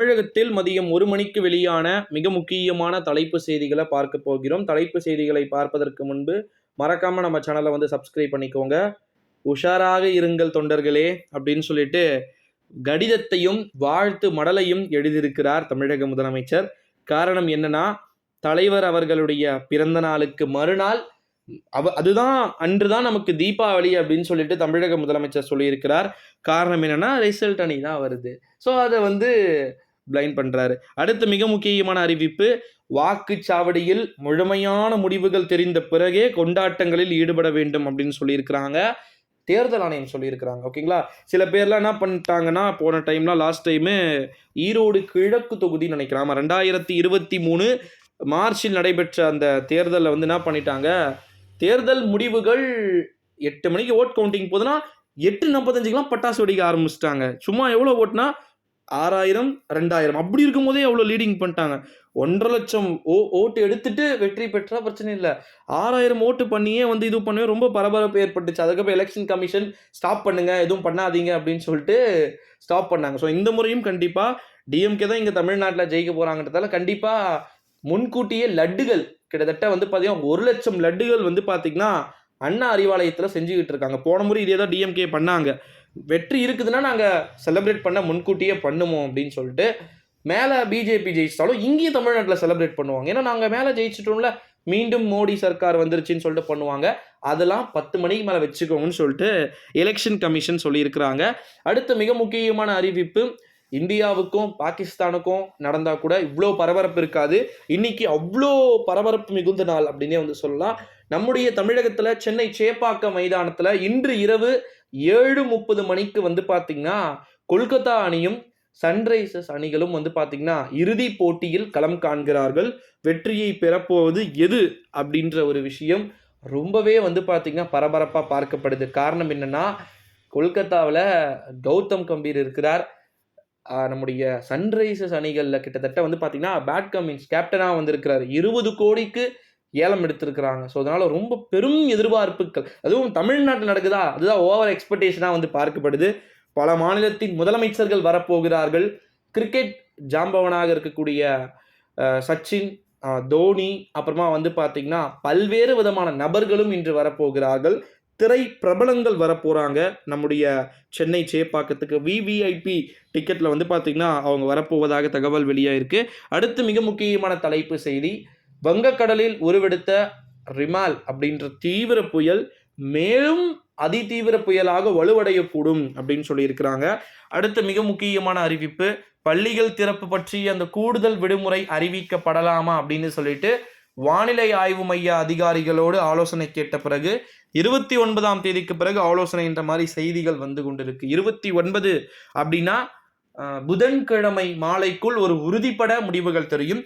தமிழகத்தில் மதியம் ஒரு மணிக்கு வெளியான மிக முக்கியமான தலைப்பு செய்திகளை பார்க்க போகிறோம். தலைப்பு செய்திகளை பார்ப்பதற்கு முன்பு மறக்காம நம்ம சேனலை வந்து சப்ஸ்கிரைப் பண்ணிக்கோங்க. உஷாராக இருங்கள் தொண்டர்களே அப்படின்னு சொல்லிட்டு கடிதத்தையும் வாழ்த்து மடலையும் எழுதியிருக்கிறார் தமிழக முதலமைச்சர். காரணம் என்னன்னா தலைவர் அவர்களுடைய பிறந்த நாளுக்கு மறுநாள் அவ அதுதான் அன்றுதான் நமக்கு தீபாவளி அப்படின்னு சொல்லிட்டு தமிழக முதலமைச்சர் சொல்லியிருக்கிறார். காரணம் என்னன்னா ரிசல்ட் அணி தான் வருது. ஸோ அதை வந்து பிளைண்ட் பண்ணுறாரு அடுத்து மிக முக்கியமான அறிவிப்பு வாக்குச்சாவடியில் முழுமையான முடிவுகள் தெரிந்த பிறகே கொண்டாட்டங்களில் ஈடுபட வேண்டும் அப்படின்னு சொல்லியிருக்கிறாங்க. தேர்தல் ஆணையம் சொல்லியிருக்கிறாங்க ஓகேங்களா? சில பேர்லாம் என்ன பண்ணிட்டாங்கன்னா போன டைம்லாம் லாஸ்ட் டைமு ஈரோடு கிழக்கு தொகுதின்னு நினைக்கிறேன். ஆமாம் ரெண்டாயிரத்தி இருபத்தி மூணு மார்ச்சில் நடைபெற்ற அந்த தேர்தலில் வந்து என்ன பண்ணிட்டாங்க? தேர்தல் முடிவுகள் எட்டு மணிக்கு ஓட் கவுண்டிங் போதுன்னா எட்டு நாற்பத்தஞ்சுக்கெலாம் பட்டாசு வெடிக்க ஆரம்பிச்சிட்டாங்க. சும்மா எவ்வளோ ஓட்டுனா ஆறாயிரம் ரெண்டாயிரம். அப்படி இருக்கும்போதே அவ்வளோ லீடிங் பண்ணிட்டாங்க? ஒன்றரை லட்சம் ஓ ஓட்டு எடுத்துட்டு வெற்றி பெற்றா பிரச்சனை இல்லை. ஆறாயிரம் ஓட்டு பண்ணியே வந்து இது பண்ணவே ரொம்ப பரபரப்பு ஏற்பட்டுச்சு. அதுக்கப்புறம் எலெக்ஷன் கமிஷன் ஸ்டாப் பண்ணுங்க எதுவும் பண்ணாதீங்க அப்படின்னு சொல்லிட்டு ஸ்டாப் பண்ணாங்க. ஸோ இந்த முறையும் கண்டிப்பாக டிஎம்கே தான் இங்கே தமிழ்நாட்டில் ஜெயிக்க போகிறாங்கன்றதால கண்டிப்பாக முன்கூட்டியே லட்டுகள் கிட்டத்தட்ட வந்து பார்த்தீங்கன்னா ஒரு லட்சம் லட்டுகள் வந்து பார்த்தீங்கன்னா அண்ணா அறிவாலயத்தில் செஞ்சுக்கிட்டு இருக்காங்க. போன முறை இதே தான் டிஎம்கே பண்ணாங்க. வெற்றி இருக்குதுன்னா நாங்கள் செலிப்ரேட் பண்ண முன்கூட்டியே பண்ணுவோம் அப்படின்னு சொல்லிட்டு மேலே பிஜேபி ஜெயிச்சிட்டாலும் இங்கேயும் தமிழ்நாட்டில் செலிப்ரேட் பண்ணுவாங்க. ஏன்னா நாங்கள் மேலே ஜெயிச்சிட்டோம்ல மீண்டும் மோடி சர்க்கார் வந்துருச்சுன்னு சொல்லிட்டு பண்ணுவாங்க. அதெல்லாம் பத்து மணிக்கு மேலே வச்சுக்கோங்கன்னு சொல்லிட்டு எலெக்ஷன் கமிஷன் சொல்லியிருக்கிறாங்க. அடுத்த மிக முக்கியமான அறிவிப்பு இந்தியாவுக்கும் பாகிஸ்தானுக்கும் நடந்தால் கூட இவ்வளோ பரபரப்பு இருக்காது. இன்னைக்கு அவ்வளோ பரபரப்பு மிகுந்த நாள் அப்படின்னே வந்து சொல்லலாம். நம்முடைய தமிழகத்தில் சென்னை சேப்பாக்கம் மைதானத்தில் இன்று இரவு ஏழு முப்பது மணிக்கு வந்து பார்த்தீங்கன்னா கொல்கத்தா அணியும் சன்ரைசர்ஸ் அணிகளும் வந்து பார்த்தீங்கன்னா இறுதி போட்டியில் களம் காண்கிறார்கள். வெற்றியை பெறப்போவது எது அப்படின்ற ஒரு விஷயம் ரொம்பவே வந்து பார்த்தீங்கன்னா பரபரப்பாக பார்க்கப்படுது. காரணம் என்னென்னா கொல்கத்தாவில் கௌதம் கம்பீர் இருக்கிறார். நம்முடைய சன்ரைசர்ஸ் அணிகளில் கிட்டத்தட்ட வந்து பார்த்தீங்கன்னா பேட் கமின்ஸ் கேப்டனாக வந்திருக்கிறார். இருபது கோடிக்கு ஏலம் எடுத்திருக்கிறாங்க. ஸோ அதனால் ரொம்ப பெரும் எதிர்பார்ப்புகள். அதுவும் தமிழ்நாட்டில் நடக்குதா? அதுதான் ஓவர் எக்ஸ்பெக்டேஷனாக வந்து பார்க்கப்படுது. பல மாநிலத்தின் முதலமைச்சர்கள் வரப்போகிறார்கள். கிரிக்கெட் ஜாம்பவனாக இருக்கக்கூடிய சச்சின் தோனி அப்புறமா வந்து பார்த்தீங்கன்னா பல்வேறு விதமான நபர்களும் இன்று வரப்போகிறார்கள். திரை பிரபலங்கள் வரப்போகிறாங்க நம்முடைய சென்னை சேப்பாக்கத்துக்கு விவிஐபி டிக்கெட்டில் வந்து பார்த்திங்கன்னா அவங்க வரப்போவதாக தகவல் வெளியாக இருக்குது அடுத்து மிக முக்கியமான தலைப்பு செய்தி. வங்கக்கடலில் உருவெடுத்த ரிமால் அப்படின்ற தீவிர புயல் மேலும் அதிதீவிர புயலாக வலுவடையக்கூடும் அப்படின்னு சொல்லியிருக்கிறாங்க. அடுத்த மிக முக்கியமான அறிவிப்பு. பள்ளிகள் திறப்பு பற்றி அந்த கூடுதல் விடுமுறை அறிவிக்கப்படலாமா அப்படின்னு சொல்லிட்டு வானிலை ஆய்வு மைய அதிகாரிகளோடு ஆலோசனை கேட்ட பிறகு இருபத்தி ஒன்பதாம் தேதிக்கு பிறகு ஆலோசனைன்ற மாதிரி செய்திகள் வந்து கொண்டிருக்கு. இருபத்தி ஒன்பது அப்படின்னா புதன்கிழமை மாலைக்குள் ஒரு உறுதிப்பட முடிவுகள் தெரியும்.